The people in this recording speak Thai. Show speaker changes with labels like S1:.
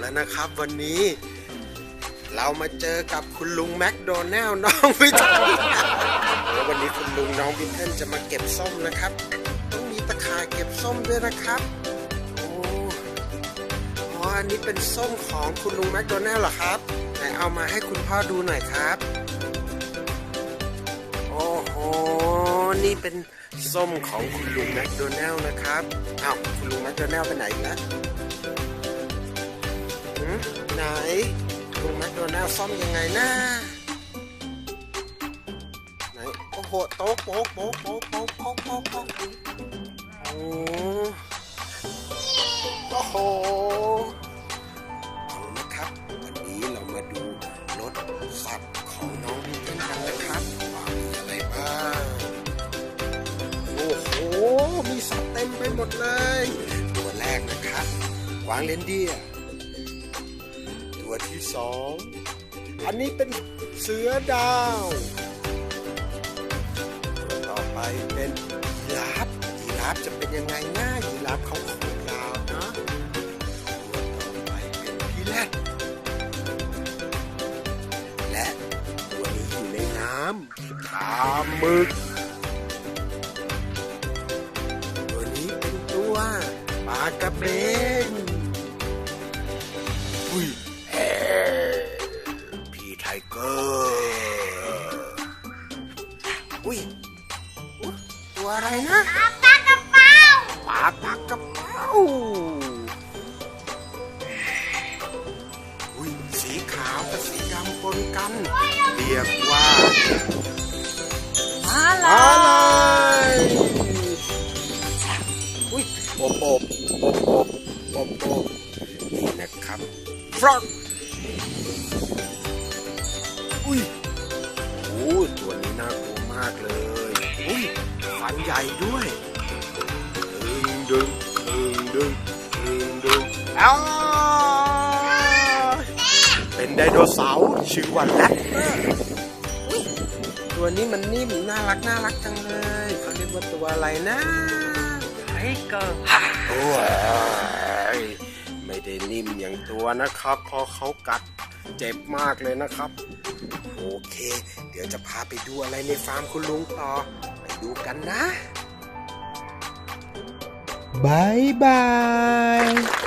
S1: แล้วนะครับ วันนี้ เรามาเจอกับคุณลุงแมคโดนัลล์น้องวิทเทิลแล้ววันนี้คุณลุงน้องวิทเทิลจะมาเก็บส้มนะครับ ต้องมีตะข่ายเก็บส้มด้วยนะครับโอ้อ๋ออันนี้เป็นส้มของคุณลุงแมคโดนัลล์เหรอครับไหนเอามาให้คุณพ่อดูหน่อยครับโอ้โหนี่เป็นส้มของคุณลุงแมคโดนัลล์นะครับอ้าวคุณลุงแมคโดนัลล์ไปไหนอีกแล้ว ไหนลุงแมคโดนัลล์ซ่อมยังไงนะไหนโอ้โหโต๊ะโป๊ะโป๊ะโป๊ะโป๊ะโป๊ะโป๊ะโป๊ะโอ้โอ้โหเอานะครับ วันนี้เรามาดูรถสัตว์ของน้องวินกันนะครับว่ามีอะไรบ้างโอ้โหมีสัตว์เต็มไปหมดเลย ตัวแรกนะครับกวางเลนเดียร์ ตัวที่สอง อันนี้เป็นเสือดาว ตัวต่อไปเป็นยีราฟยีราฟจะเป็นยังไงนะยีราฟเขาขนยาวนะตัวต่อไปเป็นพิแรดและตัวนี้อยู่ในน้ำปลาหมึกตัวนี้เป็นตัวปลากระเบน ตัวอะไรนะปลาปากระเป๋าปลาปากระเป๋าอุ้ยสีขาวกับสีดำปนกัน เรียกว่า
S2: อะไร
S1: อะไรอุ้ยโอบโอบโอบโอบโอบโอบนี่นะครับฟรอกอุ้ย ฟันใหญ่ด้วยดึงดึงดึงดึงดึงดึงอ้าวเป็นไดโนเสาร์ชื่อว่าแรปเตอร์อุ้ยตัวนี้มันนิ่มน่ารักน่ารักจังเลยเขาเรียกว่าตัวอะไรนะ
S2: ไทเกอร์
S1: โอ้ยไม่ได้นิ่มอย่างตัวนะครับเพอเขากัดเจ็บมากเลยนะครับ โอเค เดี๋ยวจะพาไปดูอะไรในฟาร์มคุณลุงต่อไป ดูกันนะบายบาย